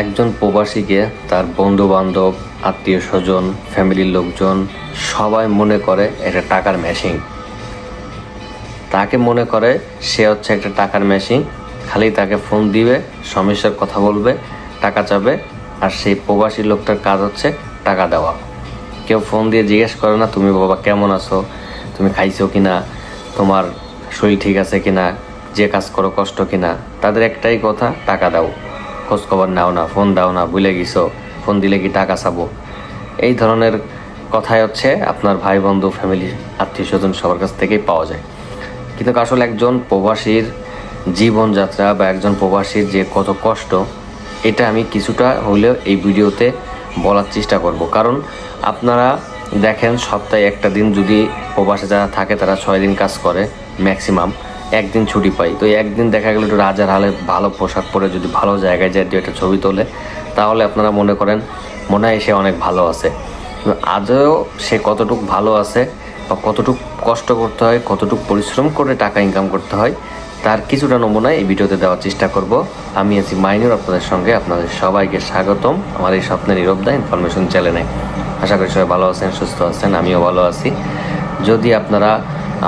একজন প্রবাসীকে তার বন্ধু বান্ধব আত্মীয় স্বজন ফ্যামিলির লোকজন সবাই মনে করে এটা টাকার মেশিন তাকে মনে করে সে হচ্ছে একটা টাকার মেশিন খালি তাকে ফোন দিবে সমস্যার কথা বলবে, টাকা চাবে, আর সেই প্রবাসী লোকটার কাজ হচ্ছে টাকা দেওয়া। কেউ ফোন দিয়ে জিজ্ঞেস করে না, তুমি বাবা কেমন আছো? তুমি খাইছো কি না তোমার শরীর ঠিক আছে কিনা? যে কাজ করো কষ্ট কিনা? তাদের একটাই কথা, টাকা দাও। খোঁজ খবর নাও না, ফোন দাও না, ভুলে গেছো, ফোন দিলে কি টাকা চাবো? এই ধরনের কথাই হচ্ছে আপনার ভাই, বন্ধু ফ্যামিলি আত্মীয় স্বজন সবার কাছ থেকেই পাওয়া যায়। কিন্তু আসলে একজন প্রবাসীর জীবনযাত্রা বা একজন প্রবাসীর যে কত কষ্ট, এটা আমি কিছুটা হলেও এই ভিডিওতে বলার চেষ্টা করব। কারণ আপনারা দেখেন সপ্তাহে একটা দিন যদি প্রবাসে যারা থাকে, তারা ছয় দিন কাজ করে ম্যাক্সিমাম একদিন ছুটি পাই। তো একদিন দেখা গেলো একটু রাজার হালে ভালো পোশাক পরে যদি ভালো জায়গায় যায় দু একটা ছবি তোলে, তাহলে আপনারা মনে করেন মনে হয় সে অনেক ভালো আছে। আজও সে কতটুক ভালো আছে বা কতটুকু কষ্ট করতে হয়, কতটুকু পরিশ্রম করে টাকা ইনকাম করতে হয়, তার কিছুটা নমুনা এই ভিডিওতে দেওয়ার চেষ্টা করব। আমি আছি মাইনুর, আপনাদের সঙ্গে আপনাদের সবাইকে স্বাগতম আমার এই স্বপ্নের নিরবদা ইনফরমেশন চ্যানেলে। আশা করি সবাই ভালো আছেন, সুস্থ আছেন, আমিও ভালো আছি। যদি আপনারা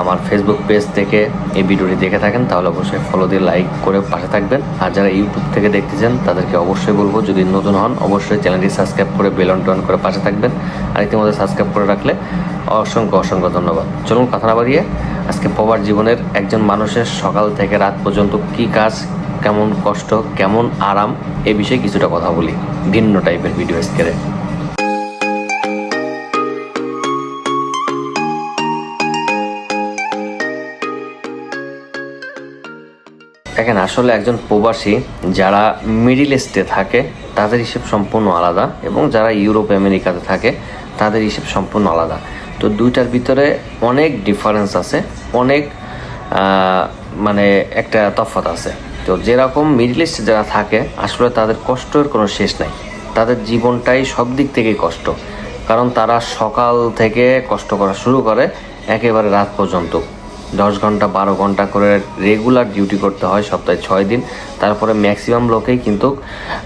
আমার ফেসবুক পেজ থেকে এই ভিডিওটি দেখে থাকেন, তাহলে অবশ্যই ফলো দিয়ে লাইক করে পাশে থাকবেন। আর যারা ইউটিউব থেকে দেখতেছেন, তাদেরকে অবশ্যই বলব, যদি নতুন হন, অবশ্যই চ্যানেলটি সাবস্ক্রাইব করে বেল অন টন করে পাশে থাকবেন। আর ইতিমধ্যে সাবস্ক্রাইব করে রাখলে অসংখ্য অসংখ্য ধন্যবাদ। চলুন কথা না বাড়িয়ে আজকে প্রবার জীবনের একজন মানুষের সকাল থেকে রাত পর্যন্ত কি কাজ, কেমন কষ্ট, কেমন আরাম, এ বিষয়ে কিছুটা কথা বলি। ভিন্ন টাইপের ভিডিও স্কেরে দেখেন, আসলে একজন প্রবাসী যারা মিডিল ইস্টে থাকে, তাদের হিসেব সম্পূর্ণ আলাদা এবং যারা ইউরোপ, আমেরিকাতে থাকে, তাদের হিসেব সম্পূর্ণ আলাদা। তো দুইটার ভিতরে অনেক ডিফারেন্স আছে, অনেক মানে একটা তফাৎ আছে। তো যেরকম মিডিল ইস্টে যারা থাকে, আসলে তাদের কষ্টের কোনো শেষ নাই। তাদের জীবনটাই সব দিক থেকেই কষ্ট। কারণ তারা সকাল থেকে কষ্ট করা শুরু করে, একেবারে রাত পর্যন্ত। দশ ঘণ্টা, বারো ঘণ্টা করে রেগুলার ডিউটি করতে হয় সপ্তাহে ছয় দিন। তারপরে ম্যাক্সিমাম লোকেই কিন্তু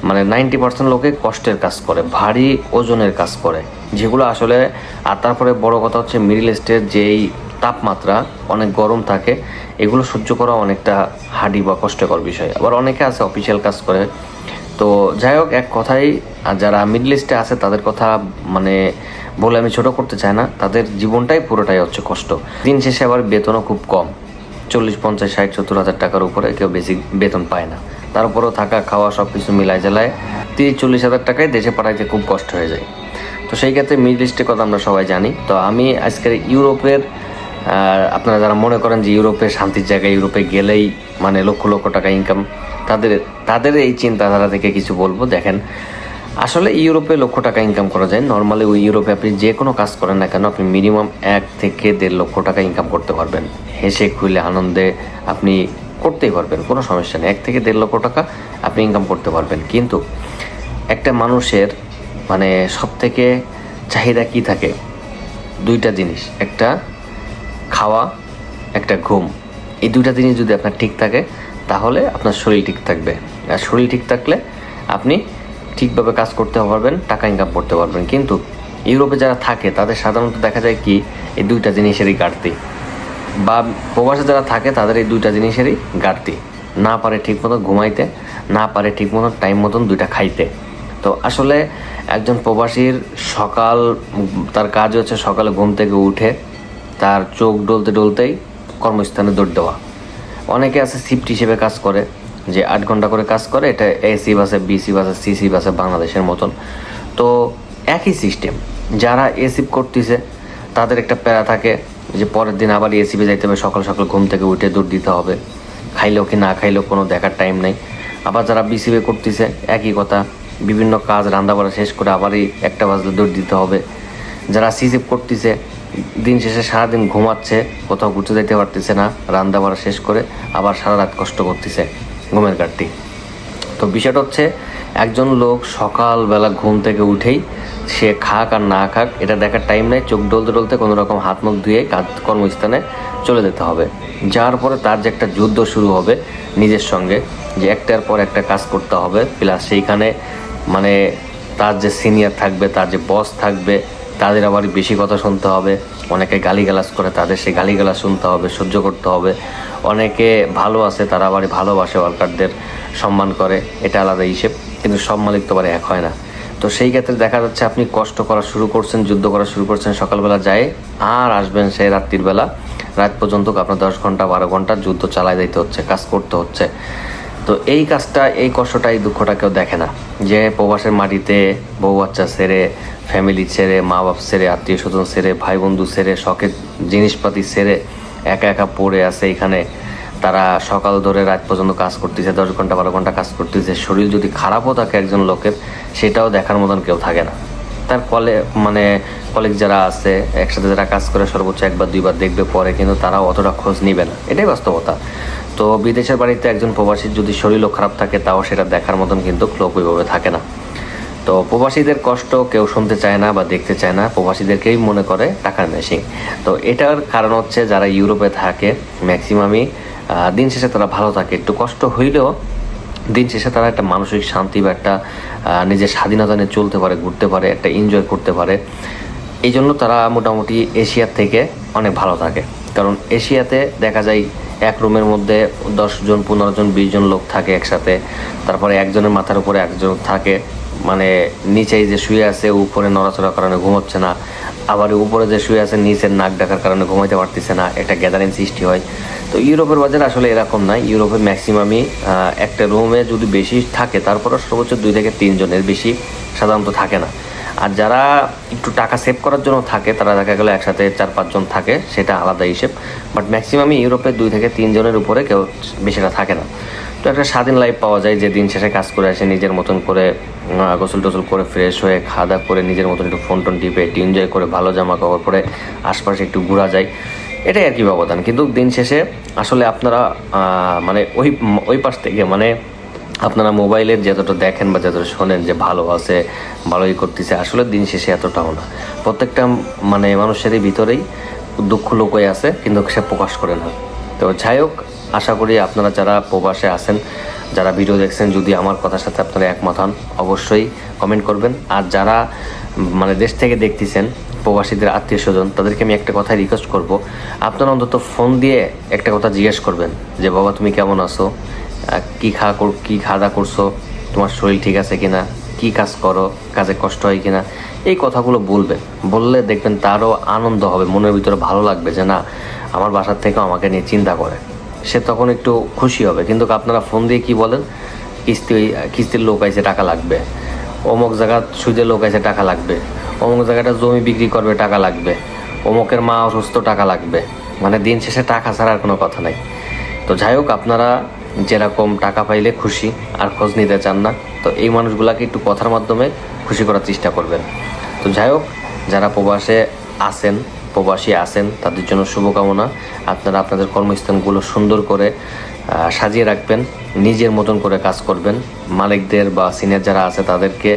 মানে নাইনটি পার্সেন্ট লোকে কষ্টের কাজ করে, ভারী ওজনের কাজ করে। যেগুলো আসলে, আর তারপরে বড় কথা হচ্ছে মিডিল ইস্টের যেই তাপমাত্রা, অনেক গরম থাকে, এগুলো সহ্য করা অনেকটা হাডি বা কষ্টকর বিষয়। আবার অনেকে আছে অফিসিয়াল কাজ করে তো যাই হোক, এক কথাই যারা মিডল ইস্টে আছে, তাদের কথা মানে বলে আমি ছোট করতে চাই না। তাদের জীবনটাই পুরোটাই হচ্ছে কষ্ট। দিন শেষে আবার বেতনও খুব কম। চল্লিশ, পঞ্চাশ, ষাট, সত্তর হাজার টাকার উপরে কেউ বেশি বেতন পায় না। তারপরেও থাকা, খাওয়া সব কিছু মিলাই জেলায় তিরিশ, চল্লিশ হাজার টাকায় দেশে পাঠাইতে খুব কষ্ট হয়ে যায়। তো সেই ক্ষেত্রে মিডল ইস্টের কথা আমরা সবাই জানি। তো আমি আজকের ইউরোপের আপনারা যারা মনে করেন যে ইউরোপে শান্তির জায়গায়, ইউরোপে গেলেই মানে লক্ষ লক্ষ টাকা ইনকাম তাদের তাদের এই চিন্তাধারা থেকে কিছু বলব। দেখেন, আসলে ইউরোপে লক্ষ টাকা ইনকাম করা যায়। নর্মালি ওই ইউরোপে আপনি যে কোনো কাজ করেন না কেন, আপনি মিনিমাম এক থেকে দেড় লক্ষ টাকা ইনকাম করতে পারবেন। হেসে খুলে আনন্দে আপনি করতেই পারবেন, কোনো সমস্যা নেই। এক থেকে দেড় লক্ষ টাকা আপনি ইনকাম করতে পারবেন। কিন্তু একটা মানুষের মানে সব থেকে চাহিদা কি থাকে? দুইটা জিনিস। একটা, খাওয়া, একটা ঘুম। এই দুইটা জিনিস যদি আপনার ঠিক থাকে তাহলে আপনার শরীর ঠিক থাকবে। আর শরীর ঠিক থাকলে আপনি ঠিকভাবে কাজ করতে পারবেন, টাকা ইনকাম করতে পারবেন। কিন্তু ইউরোপে যারা থাকে, তাদের সাধারণত দেখা যায় কি, এই দুইটা জিনিসেরই ঘাটতি। বা প্রবাসে যারা থাকে, তাদের এই দুইটা জিনিসেরই ঘাটতি। না পারে ঠিক মতো ঘুমাইতে, না পারে ঠিক মতো টাইম মতন দুইটা খাইতে। তো আসলে একজন প্রবাসীর সকাল, তার কাজ হচ্ছে সকালে ঘুম থেকে উঠে তার চোখ ডলতে ডলতেই কর্মস্থানে দৌড় দেওয়া। অনেকে আছে শিফট হিসেবে কাজ করে, যে আট ঘণ্টা করে কাজ করে, এটা এসি বাসে বিসি বাসে সিসি বাসে বাংলাদেশের মতন। তো একই সিস্টেম যারা এসিপ করতেছে, তাদের একটা প্যারা থাকে যে পরের দিন আবার এসিপে যাইতে হবে, সকাল সকাল ঘুম থেকে উঠে দৌড় দিতে হবে। খাইলেও কি না খাইলেও কোনো দেখার টাইম নেই। আবার যারা বিসিবে করতেছে, একই কথা, বিভিন্ন কাজ রান্না বাড়া শেষ করে আবারই একটা বাজলে দৌড় দিতে হবে। যারা সিসিপ করতেছে দিন শেষে সারাদিন ঘুমাচ্ছে, কোথাও ঘুরতে যেতে পারতেছে না, রান্না বাড়া শেষ করে আবার সারা রাত কষ্ট করতেছে ঘুমের ঘাটতি। তো বিষয়টা হচ্ছে, একজন লোক সকালবেলা ঘুম থেকে উঠেই সে খাক আর না খাক, এটা দেখার টাইম নেই, চোখ ডলতে ডলতে কোনো রকম হাত মুখ ধুয়ে কাজ কর্মস্থানে চলে যেতে হবে। যার পরে তার যে একটা যুদ্ধ শুরু হবে নিজের সঙ্গে, যে একটার পর একটা কাজ করতে হবে প্লাস সেইখানে মানে তার যে সিনিয়র থাকবে, তার যে বস থাকবে তাদের আবার বেশি কথা শুনতে হবে। অনেকে গালিগালাজ করে, তাদের সেই গালিগালাজ শুনতে হবে, সহ্য করতে হবে। অনেকে ভালো আছে, তারা আবার ভালোবাসে ওয়ার্কারদের, সম্মান করে, এটা আলাদা হিসেব। কিন্তু সব মালিক তো এক হয় না। তো সেই ক্ষেত্রে দেখা যাচ্ছে আপনি কষ্ট করা শুরু করছেন, যুদ্ধ করা শুরু করছেন, সকালবেলা যায় আর আসবেন সেই রাত্রির বেলা। রাত পর্যন্ত আপনার দশ ঘণ্টা, বারো ঘণ্টা যুদ্ধ চালাই দিতে হচ্ছে, কাজ করতে হচ্ছে। তো এই কাজটা, এই কষ্টটা, এই দুঃখটা কেউ দেখে না। যে প্রবাসের মাটিতে বউ বাচ্চা ছেড়ে ফ্যামিলি ছেড়ে, মা বাপ ছেড়ে, আত্মীয় স্বজন ছেড়ে, ভাই বন্ধু ছেড়ে, শখের জিনিসপাতি ছেড়ে একা একা পড়ে আছে এখানে। তারা সকাল ধরে রাত পর্যন্ত কাজ করতেছে, দশ ঘণ্টা বারো ঘণ্টা কাজ করতেছে। শরীর যদি খারাপও থাকে একজন লোকের, সেটাও দেখার মতন কেউ থাকে না। তার কলে মানে কলিগ যারা আছে, একসাথে যারা কাজ করে সর্বোচ্চ একবার, দুইবার দেখবে পরে, কিন্তু তারা অতটা খোঁজ নিবে না। এটাই বাস্তবতা। তো বিদেশের বাড়িতে একজন প্রবাসীর যদি শরীরও খারাপ থাকে, তাও সেটা দেখার মতন কিন্তু লোক ওইভাবে থাকে না। তো প্রবাসীদের কষ্ট কেউ শুনতে চায় না বা দেখতে চায় না, প্রবাসীদেরকেই মনে করে টাকার মেশিন। তো এটার কারণ হচ্ছে যারা ইউরোপে থাকে, ম্যাক্সিমামই দিন শেষে তারা ভালো থাকে। একটু কষ্ট হইলেও দিন শেষে তারা একটা মানসিক শান্তি বা একটা নিজের স্বাধীনতা নিয়ে চলতে পারে, ঘুরতে পারে, একটা এনজয় করতে পারে। এই জন্য তারা মোটামুটি এশিয়ার থেকে অনেক ভালো থাকে। কারণ এশিয়াতে দেখা যায় এক রুমের মধ্যে দশজন পনেরো জন, বিশ জন লোক থাকে একসাথে। তারপরে একজনের মাথার উপরে একজন থাকে। মানে নিচেই যে শুয়ে আছে, উপরে নড়াচড়া কারণে ঘুমোচ্ছে না। আবার উপরে যে শুয়ে আছে, নিচের নাক ডাকার কারণে ঘুমাইতে পারতেছে না একটা গ্যাদারিং সৃষ্টি হয়। তো ইউরোপের বাজার আসলে এরকম না ইউরোপে ম্যাক্সিমামই একটা রুমে যদি বেশি থাকে তারপরে সর্বোচ্চ দুই থেকে তিনজনের বেশি সাধারণত থাকে না। আর যারা একটু টাকা সেভ করার জন্য থাকে, তারা দেখা গেলো একসাথে চার পাঁচজন থাকে, সেটা আলাদা হিসেব। বাট ম্যাক্সিমামই ইউরোপে দুই থেকে তিনজনের উপরে কেউ বেশিটা থাকে না। তো একটা স্বাধীন লাইফ পাওয়া যায় যে দিন শেষে কাজ করে আসে, নিজের মতন করে গোসল টোসল করে ফ্রেশ হয়ে খাওয়া দাওয়া করে, নিজের মতন একটু ফোন টোন টিপে, একটু এনজয় করে, ভালো জামা কাপড় পরে আশপাশে একটু ঘোরা যায়। এটাই আর কি ব্যবধান। কিন্তু দিন শেষে আসলে আপনারা মানে ওই ওই পাশ থেকে মানে আপনারা মোবাইলের যতটা দেখেন বা যতটা শোনেন যে ভালো আছে, ভালোই করতেছে, আসলে দিন শেষে এতটাও না। প্রত্যেকটা মানে মানুষেরই ভিতরেই দুঃখ লোকই আছে, কিন্তু সে প্রকাশ করে না। তো যাই হোক আশা করি আপনারা যারা প্রবাসে আছেন, যারা ভিডিও দেখছেন, যদি আমার কথার সাথে আপনারা একমত হন, অবশ্যই কমেন্ট করবেন। আর যারা মানে দেশ থেকে দেখতেছেন, প্রবাসীদের আত্মীয় স্বজন, তাদেরকে আমি একটা কথা রিকোয়েস্ট করব। আপনারা অন্তত ফোন দিয়ে একটা কথা জিজ্ঞেস করবেন যে, বাবা, তুমি কেমন আছো? কি কর কি খাওয়া দাওয়া করছ? তোমার শরীর ঠিক আছে কিনা? কী কাজ করো? কাজে কষ্ট হয় কি না এই কথাগুলো বলবেন। বললে দেখবেন তারও আনন্দ হবে, মনের ভিতরে ভালো লাগবে যে, না, আমার বাসার থেকেও আমাকে নিয়ে চিন্তা করে। সে তখন একটু খুশি হবে। কিন্তু আপনারা ফোন দিয়ে কি বলেন? কিস্তি, কিস্তির লোক আইছে, টাকা লাগবে। অমুক জায়গা সুদের লোক আছে টাকা লাগবে। অমুক জায়গাটা জমি বিক্রি করবে, টাকা লাগবে। অমুকের মা অসুস্থ, টাকা লাগবে। মানে দিন শেষে টাকা ছাড়া আর কোনো কথা নাই। তো যাই হোক, আপনারা যেরকম টাকা পাইলে খুশি, আর খোঁজ নিতে চান না, তো এই মানুষগুলাকে একটু কথার মাধ্যমে খুশি করার চেষ্টা করবেন। তো যাই হোক, যারা প্রবাসে আসেন প্রবাসী আসেন তাদের জন্য শুভকামনা। আপনারা আপনাদের কর্মস্থানগুলো সুন্দর করে সাজিয়ে রাখবেন, নিজের মতন করে কাজ করবেন। মালিকদের বা সিনিয়র যারা আছে, তাদেরকে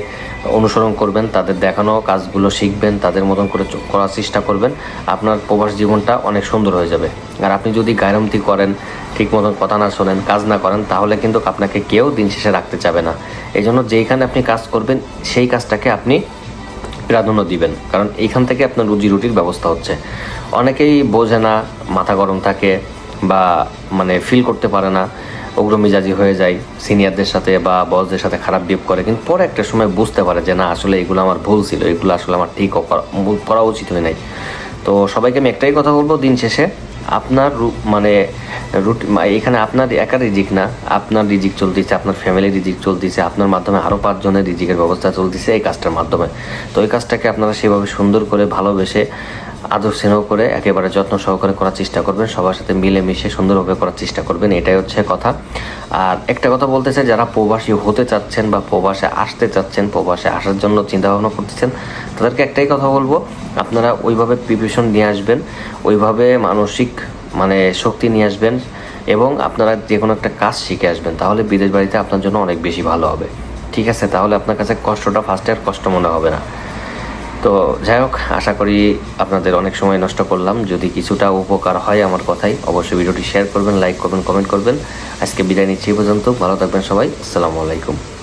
অনুসরণ করবেন, তাদের দেখানো কাজগুলো শিখবেন, তাদের মতন করে করার চেষ্টা করবেন। আপনার প্রবাস জীবনটা অনেক সুন্দর হয়ে যাবে। আর আপনি যদি গায়রমতি করেন, ঠিক মতন কথা না শোনেন, কাজ না করেন, তাহলে কিন্তু আপনাকে কেউ দিন শেষে রাখতে চাবে না। এই জন্য যেইখানে আপনি কাজ করবেন, সেই কাজটাকে আপনি প্রাধান্য দিবেন। কারণ এইখান থেকে আপনার রুজি রুটির ব্যবস্থা হচ্ছে। অনেকেই বোঝে না, মাথা গরম থাকে বা মানে ফিল করতে পারে না উগ্র মেজাজি হয়ে যায় সিনিয়রদের সাথে বা বসদের সাথে খারাপ বিহেভ করে, কিন্তু পরে একটা সময় বুঝতে পারে যে, না, আসলে এগুলো আমার ভুল ছিল, এগুলো আসলে আমার ঠিক করা- উচিত হয় নাই। তো সবাইকে আমি একটাই কথা বলব, দিন শেষে আপনার মানে রুটি এখানে আপনার একা রিজিক না, আপনার রিজিক চলতেছে, আপনার ফ্যামিলি রিজিক চলতেছে, আপনার মাধ্যমে আরও পাঁচজনের রিজিকের ব্যবস্থা চলতেছে এই কাজটার মাধ্যমে। তো এই কাজটাকে আপনারা সেভাবে সুন্দর করে ভালোবেসে আদর স্নেহ করে একেবারে যত্ন সহকারে করার চেষ্টা করবেন, সবার সাথে মিলেমিশে সুন্দরভাবে করার চেষ্টা করবেন, এটাই হচ্ছে কথা। আর একটা কথা বলতে চাই যারা প্রবাসী হতে চাচ্ছেন বা প্রবাসে আসতে চাচ্ছেন, প্রবাসে আসার জন্য চিন্তা ভাবনা করতেছেন, তাদেরকে একটাই কথা বলব, আপনারা ওইভাবে প্রিপারেশন নিয়ে আসবেন, ওইভাবে মানসিক মানে শক্তি নিয়ে আসবেন এবং আপনারা যে কোনো একটা কাজ শিখে আসবেন, তাহলে বিদেশ বাড়িতে আপনার জন্য অনেক বেশি ভালো হবে। ঠিক আছে, তাহলে আপনার কাছে কষ্টটা ফার্স্টে আর কষ্ট মনে হবে না। তো যাই হোক, আশা করি আপনাদের অনেক সময় নষ্ট করলাম। যদি কিছুটা উপকার হয় আমার কথাই, অবশ্যই ভিডিওটি শেয়ার করবেন লাইক করবেন কমেন্ট করবেন। আজকে বিদায় নিচ্ছি পর্যন্ত। ভালো থাকবেন সবাই। আসসালামু আলাইকুম।